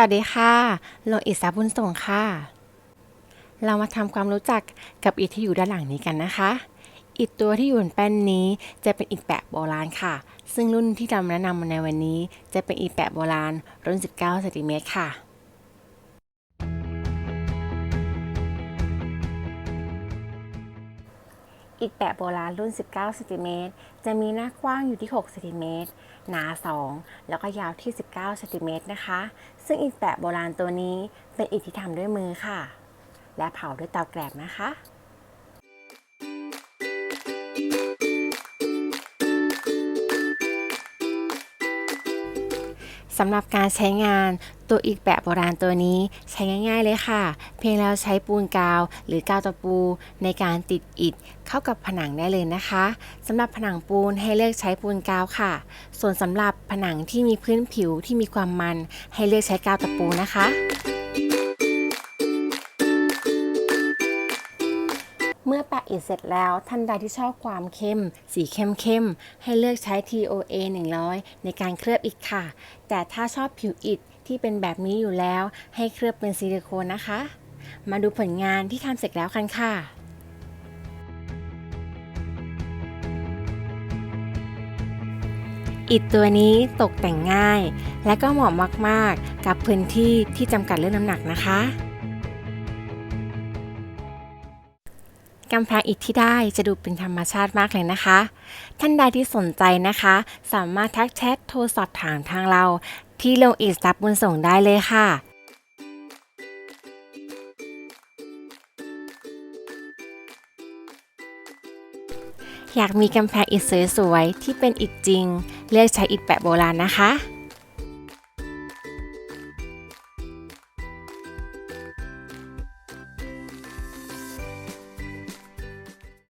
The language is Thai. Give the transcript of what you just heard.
วัสดีค่ะโลอิสาบุญส่งค่ะ เรามาทำความรู้จักกับอิฐที่อยู่ด้านหลังนี้กันนะคะ อิฐตัวที่อยู่บนแป้นนี้จะเป็นอิฐแปะโบราณค่ะ ซึ่งรุ่นที่เราแนะนำมาในวันนี้ จะเป็นอิฐแปะโบราณรุ่น 19เซนติเมตรค่ะ อิฐแปะโบราณรุ่น 19เซนติเมตรจะมีหน้ากว้างอยู่ที่6เซนติเมตรหนา 2 แล้วก็ยาวที่ 19เซนติเมตรนะคะ ซึ่งอิฐแปะโบราณตัวนี้เป็นอิฐที่ทำด้วยมือค่ะ และเผาด้วยเตาแกรบนะคะ สำหรับการใช้งานตัวอิฐแบะโบราณตัวนี้ใช้ง่ายๆเลยค่ะ เพียงเราใช้ปูนกาว หรือกาวตะปู ในการติดอิฐเข้ากับผนังได้เลยนะคะสำหรับผนังปูนให้เลือกใช้ปูนกาวค่ะ ส่วนสำหรับผนังที่มีพื้นผิวที่มีความมัน ให้เลือกใช้กาวตะปูนะคะ เมื่อแปะอิฐเสร็จแล้วท่านใดที่ชอบความเข้ม สีเข้มเข้มๆให้เลือกใช้ TOA 100 ในการเคลือบอิฐค่ะ แต่ถ้าชอบผิวอิฐที่เป็นแบบนี้อยู่แล้ว ให้เคลือบเป็นซิลิโคนนะคะ มาดูผลงานที่ทำเสร็จแล้วกันค่ะอิฐตัวนี้ตกแต่งง่าย และก็เหมาะมาก ๆ กับพื้นที่ที่จำกัดเรื่องน้ำหนักนะคะ กำแพงอิฐที่ได้จะดูเป็นธรรมชาติมากเลยนะคะ ท่านใดที่สนใจนะคะ สามารถทักแชทโทรสอบถามทางเรา ที่ลงอิฐซับบุญส่งได้เลยค่ะอยากมีกำแพงอิฐสวยๆที่เป็นอิฐจริง เลือกใช้อิฐแปะโบราณนะคะ